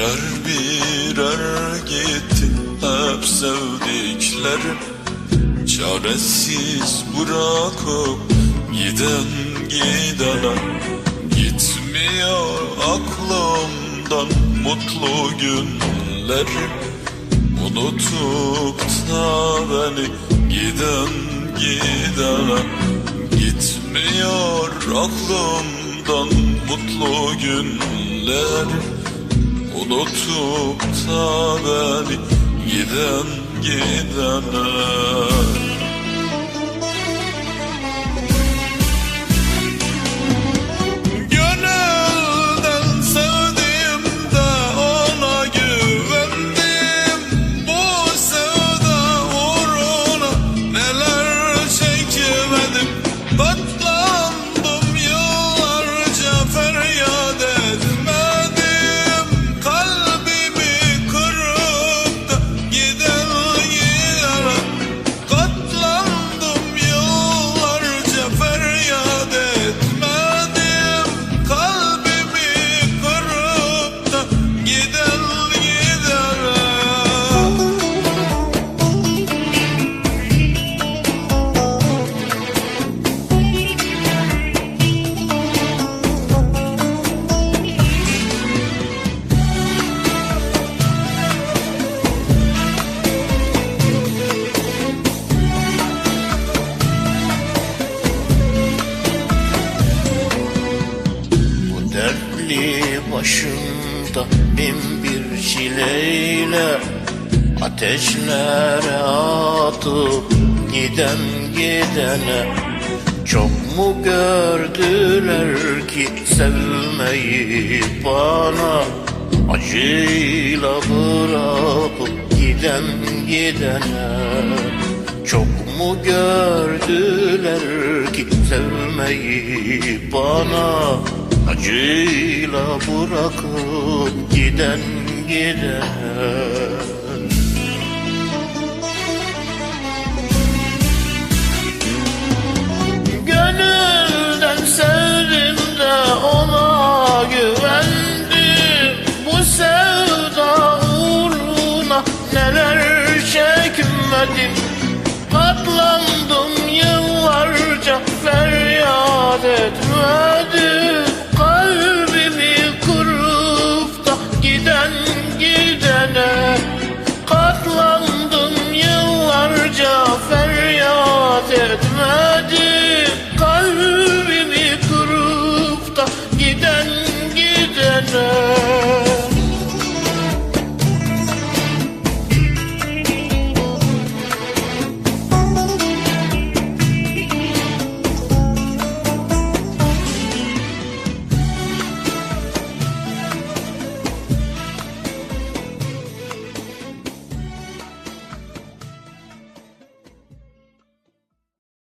Birer birer gitti hep sevdiklerim Çaresiz bırakıp giden gidene Gitmiyor aklımdan mutlu günlerim Unutup da beni giden gidene Gitmiyor aklımdan mutlu günlerim Unutup da beni giden gidene dertli başımda bin bir çileyle Ateşlere atıp giden gidene Çok mu gördüler ki sevmeyi bana? Acıyla bırakıp giden gidene Çok mu gördüler ki sevmeyi bana? Acıyla bırakıp giden giden Gönülden sevdim de ona güvendim. Bu sevda uğruna neler çekmedim. Katlandım yıllarca feryat etmedim